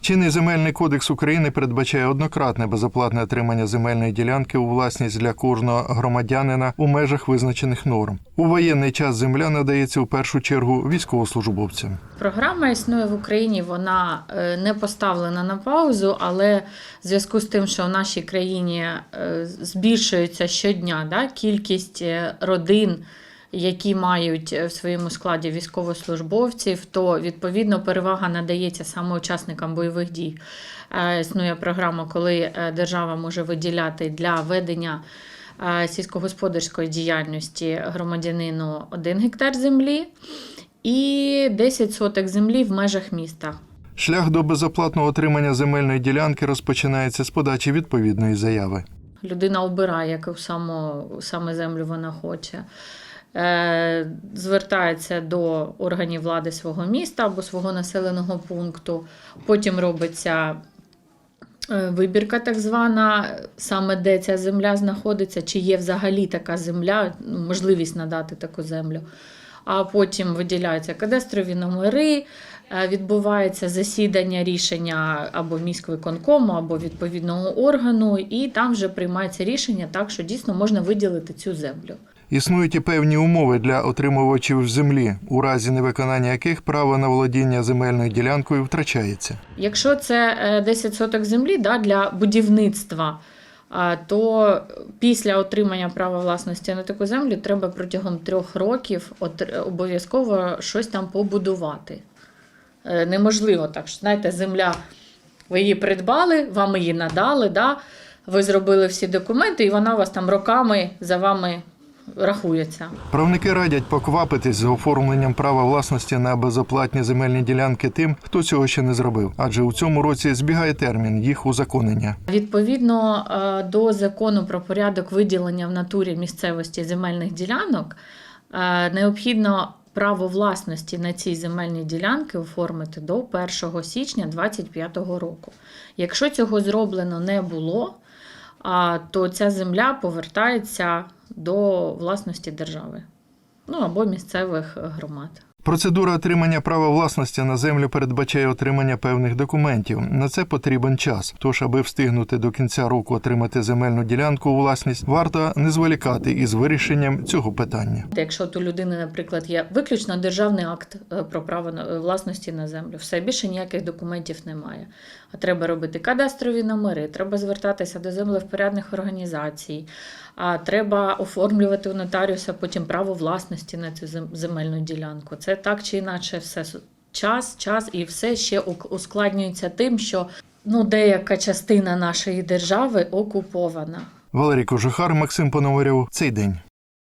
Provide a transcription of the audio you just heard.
Чинний земельний кодекс України передбачає однократне безоплатне отримання земельної ділянки у власність для кожного громадянина у межах визначених норм. У воєнний час земля надається у першу чергу військовослужбовцям. Програма існує в Україні, вона е, не поставлена на паузу, але в зв'язку з тим, що в нашій країні е, збільшується щодня да, кількість е, родин, які мають е, в своєму складі військовослужбовців, то відповідно перевага надається саме учасникам бойових дій. Е, Існує програма, коли е, держава може виділяти для ведення сільськогосподарської діяльності громадянину 1 гектар землі і 10 соток землі в межах міста. Шлях до безоплатного отримання земельної ділянки розпочинається з подачі відповідної заяви. Людина обирає, яку саме землю вона хоче. Е, звертається до органів влади свого міста або свого населеного пункту. Потім робиться е, вибірка, так звана, саме де ця земля знаходиться, чи є взагалі така земля, можливість надати таку землю. А потім виділяються кадастрові номери, е, відбувається засідання рішення або міськвиконкому, або відповідного органу, і там вже приймається рішення так, що дійсно можна виділити цю землю. Існують і певні умови для отримувачів землі, у разі невиконання яких право на володіння земельною ділянкою втрачається. Якщо це е, 10 соток землі да, для будівництва, то після отримання права власності на таку землю треба протягом трьох років обов'язково щось там побудувати. Е, Неможливо так, що знаєте, земля, ви її придбали, вам її надали, да, ви зробили всі документи, і вона у вас там роками за вами рахується. Правники радять поквапитись з оформленням права власності на безоплатні земельні ділянки тим, хто цього ще не зробив, адже у цьому році збігає термін їх узаконення. Відповідно е, до закону про порядок виділення в натурі місцевості земельних ділянок, е, необхідно право власності на ці земельні ділянки оформити до 1 січня 2025 року. Якщо цього зроблено не було, то ця земля повертається до власності держави ну або місцевих громад. Процедура отримання права власності на землю передбачає отримання певних документів. На це потрібен час. Тож, аби встигнути до кінця року отримати земельну ділянку у власність, варто не зволікати із вирішенням цього питання. Якщо у людини, наприклад, є виключно державний акт е, про право е, власності на землю, все більше ніяких документів немає. А треба робити кадастрові номери, треба звертатися до землевпорядних організацій, а треба оформлювати у нотаріуса потім право власності на цю зем- земельну ділянку. Це так чи інакше все час, час і все ще ускладнюється тим, що ну, деяка частина нашої держави окупована. Валерій Кожухар, Максим Пономарів, Цей день.